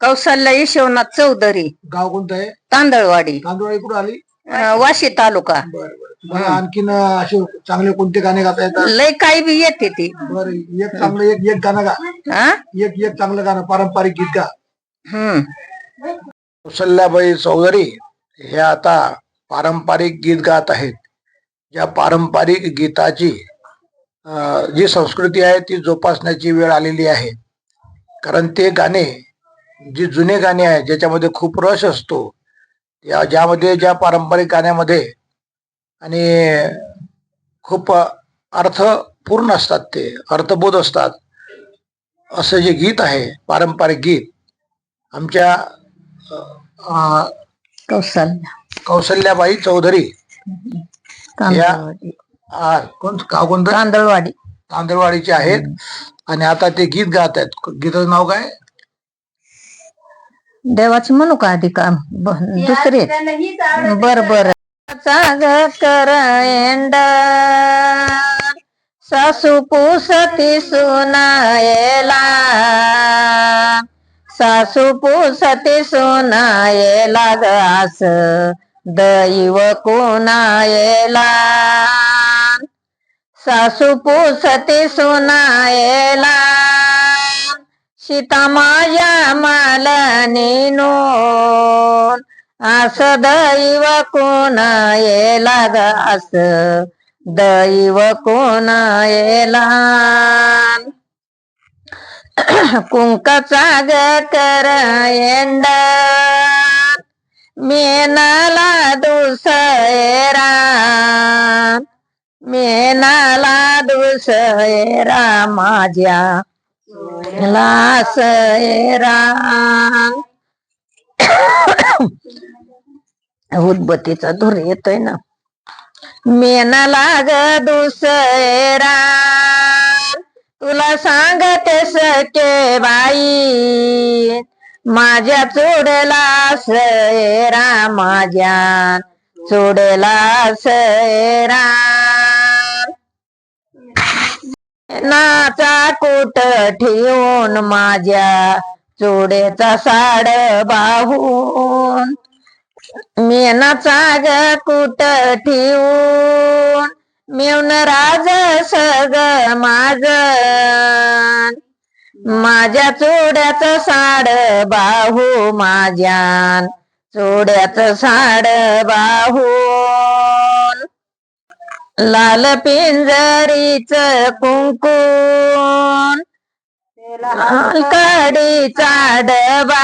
कौशल्य यशवनाथ चौधरी. गाव कोणतं आहे? तांदळवाडी. तांदूळ कुठं आली? अं, वाशी तालुका. बरं बरं. तुम्हाला आणखीन असे चांगले कोणते गाणे गाता येतात? लय काही बी येते ती. बरं एक चांगलं एक एक गाणं गा. हा एक एक चांगलं गाणं पारंपरिक गीत गा. हम्म. कौशल्याबाई चौधरी हे आता पारंपरिक गीत गात आहेत. या पारंपरिक गीताची अं, जी संस्कृती आहे ती जोपासण्याची वेळ आलेली आहे. कारण ते गाणे जी जुने गाणे आहेत ज्याच्यामध्ये खूप रस असतो या ज्यामध्ये ज्या पारंपरिक गाण्यामध्ये आणि खूप अर्थपूर्ण असतात ते अर्थबोध असतात. असं जे गीत आहे पारंपरिक गीत आमच्या कौशल्य कौशल्याबाई चौधरी आ, कोण कोणतं? तांदळवाडी. तांदळवाडीचे आहेत. आणि आता ते गीत गात आहेत गीताचं नाव काय? देवाची म्हणू का? आधी का ब- दुसरे. बर बर. चाग करंड सासू पुसती सुनायला. सासू पुसती सुनायला ग आस दैव कोणायला. सासू पुसते सुनायला. सीता माझ्या मालनी नेनो. आस दैव कोण येला ग आस दैव कोण येला कुंकाचा ग कर एंड मेनाला दुसरा सयरा माझ्या लास सयरा उदबत्तीचा धूर येतोय ना. मेना लाग दुसरा तुला सांगते सके बाई. माझ्या चोडला सैरा माझ्या चोडला सैरा नाचा कुट ठेवून माझ्या चोडेचा साड बाहून मेनाचा ग कुट ठेवून. मेवन राज सग माझ माझ्या चोड्याचं साड बाहू माझ्या चोड्याचं साड बाहू लाल पिंजरीच कुंकून हलकडीचा डबा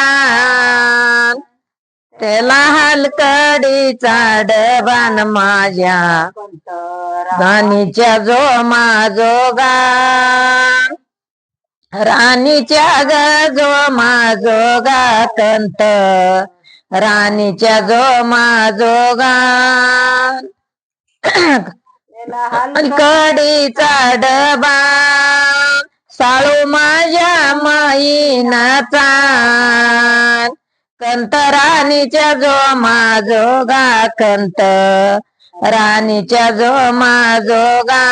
त्याला हलकडीचा डबान माझ्या राणीच्या जो जोगा राणीच्या ग जो जोगा कंत राणीच्या जो जोगा कडीचा डबा. साळू माझ्या माईनाचा. कंत राणीच्या जो जोगा कंत राणीच्या जो जोगा